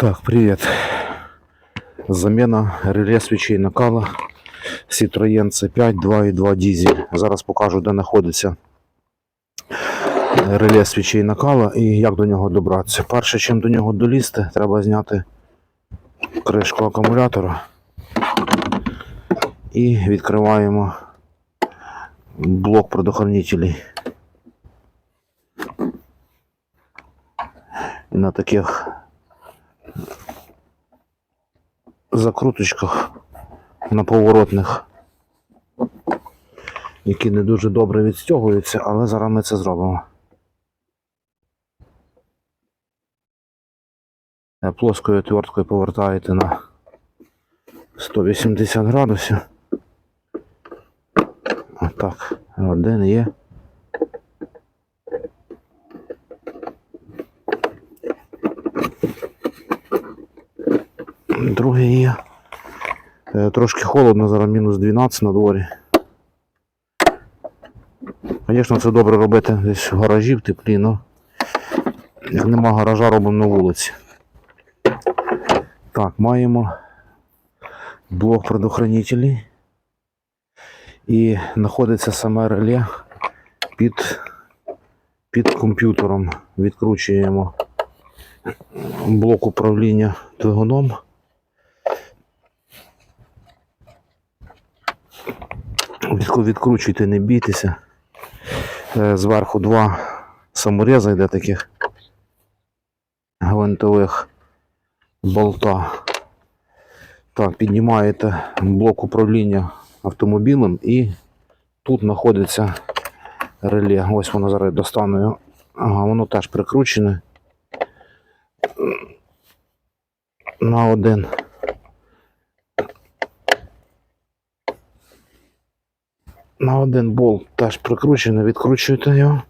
Так, привет. Заміна реле свічей накала Citroën C5 2.2 дизель. Зараз покажу, де знаходиться реле свічей накала і як до нього добратися. Перше, чим до нього долізти, треба зняти кришку акумулятора і відкриваємо блок предохранителей. На таких закруточках на поворотних, які не дуже добре відстягуються, але зараз ми це зробимо. Е, Плоскою отверткою повертаєте на 180 градусів. Отак, один є. Другий є. Е, Трошки холодно, зараз мінус 12 на дворі. Звісно, це добре робити десь в гаражі в теплі, але як нема гаража, робимо на вулиці. Так, маємо блок предохранителей. І знаходиться саме реле під, під комп'ютером. Відкручуємо блок управління двигуном. Відку- Відкручуйте, не бійтеся. Е, Зверху два саморези йде таких гвинтових болта. Так, піднімаєте блок управління автомобілем і тут знаходиться реле. Ось воно зараз достану. Ага, воно теж прикручене. На один. На один болт теж прикручений, відкручуєте його.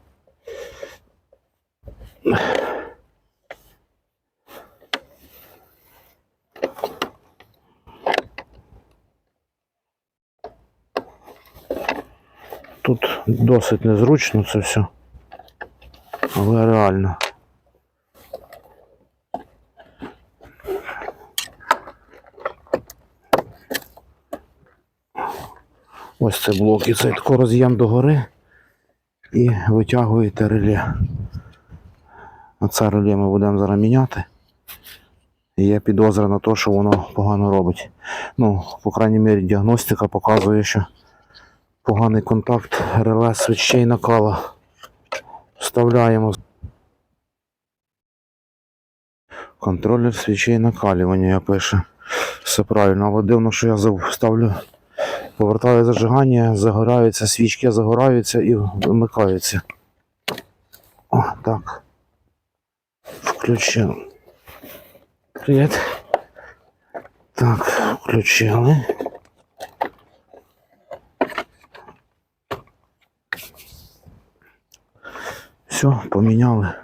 Тут досить незручно це все, але реально. Ось це блок і цей тако роз'єм догори і витягуєте реле. Оце реле ми будемо зараз міняти. І є підозра на те, що воно погано робить. Ну, по крайній мірі, діагностика показує, що поганий контакт реле свічей накала. Вставляємо. Контролер свічей накалювання, я пише. Все правильно, але дивно, що я ставлю Повертаю зажигання, загораються, свічки загораються і вмикаються. О, так. Включив. Привіт. Так, включили. Все, поміняли.